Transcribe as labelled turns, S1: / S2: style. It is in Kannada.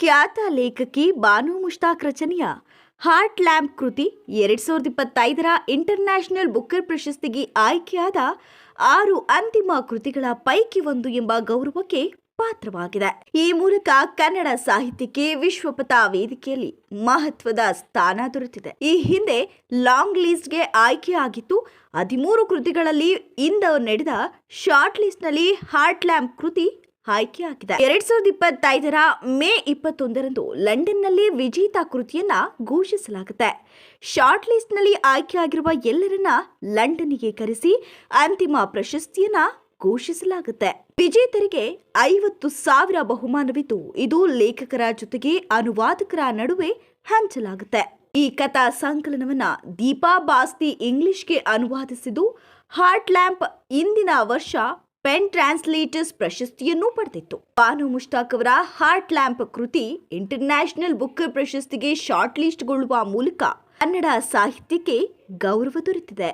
S1: ಖ್ಯಾತ ಲೇಖಕಿ ಬಾನು ಮುಷ್ತಾಕ್ ರಚನೆಯ ಹಾರ್ಟ್ ಲ್ಯಾಂಪ್ ಕೃತಿ ಎರಡ್ ಸಾವಿರದ ಇಪ್ಪತ್ತೈದರ ಇಂಟರ್ನ್ಯಾಷನಲ್ ಬುಕ್ಕರ್ ಪ್ರಶಸ್ತಿಗೆ ಆಯ್ಕೆಯಾದ ಆರು ಅಂತಿಮ ಕೃತಿಗಳ ಪೈಕಿ ಒಂದು ಎಂಬ ಗೌರವಕ್ಕೆ ಪಾತ್ರವಾಗಿದೆ. ಈ ಮೂಲಕ ಕನ್ನಡ ಸಾಹಿತ್ಯಕ್ಕೆ ವಿಶ್ವಪಥ ವೇದಿಕೆಯಲ್ಲಿ ಮಹತ್ವದ ಸ್ಥಾನ ದೊರೆತಿದೆ. ಈ ಹಿಂದೆ ಲಾಂಗ್ ಲಿಸ್ಟ್ಗೆ ಆಯ್ಕೆಯಾಗಿತ್ತು. ಹದಿಮೂರು ಕೃತಿಗಳಲ್ಲಿ ಇಂದ ನಡೆದ ಶಾರ್ಟ್ ಲಿಸ್ಟ್ನಲ್ಲಿ ಹಾರ್ಟ್ ಲ್ಯಾಂಪ್ ಕೃತಿ ಆಯ್ಕೆಯಾಗಿದೆ ಎರಡ್ ಸಾವಿರದ ಇಪ್ಪತ್ತೈದರ ಮೇ ಇಪ್ಪತ್ತೊಂದರಂದು ಲಂಡನ್ನಲ್ಲಿ ವಿಜೇತ ಕೃತಿಯನ್ನ ಘೋಷಿಸಲಾಗುತ್ತೆ. ಶಾರ್ಟ್ ಲಿಸ್ಟ್ನಲ್ಲಿ ಆಯ್ಕೆಯಾಗಿರುವ ಎಲ್ಲರನ್ನ ಲಂಡನ್ನಿಗೆ ಕರೆಸಿ ಅಂತಿಮ ಪ್ರಶಸ್ತಿಯನ್ನ ಘೋಷಿಸಲಾಗುತ್ತೆ. ವಿಜೇತರಿಗೆ ಐವತ್ತು ಸಾವಿರ ಬಹುಮಾನವಿದ್ದು ಇದು ಲೇಖಕರ ಜೊತೆಗೆ ಅನುವಾದಕರ ನಡುವೆ ಹಂಚಲಾಗುತ್ತೆ. ಈ ಕಥಾ ಸಂಕಲನವನ್ನ ದೀಪಾ ಬಾಸ್ತಿ ಇಂಗ್ಲಿಷ್ಗೆ ಅನುವಾದಿಸಿದ್ದು ಹಾರ್ಟ್ ಲ್ಯಾಂಪ್ ಇಂದಿನ ವರ್ಷ ಪೆನ್ ಟ್ರಾನ್ಸ್ಲೇಟರ್ಸ್ ಪ್ರಶಸ್ತಿಯನ್ನು ಪಡೆದಿತ್ತು. ಬಾನು ಮುಷ್ತಾಕ್ ಅವರ ಹಾರ್ಟ್ ಲ್ಯಾಂಪ್ ಕೃತಿ ಇಂಟರ್ನ್ಯಾಷನಲ್ ಬುಕ್ಕರ್ ಪ್ರಶಸ್ತಿಗೆ ಶಾರ್ಟ್ ಲಿಸ್ಟ್ಗೊಳ್ಳುವ ಮೂಲಕ ಕನ್ನಡ ಸಾಹಿತ್ಯಕ್ಕೆ ಗೌರವ ದೊರೆತಿದೆ.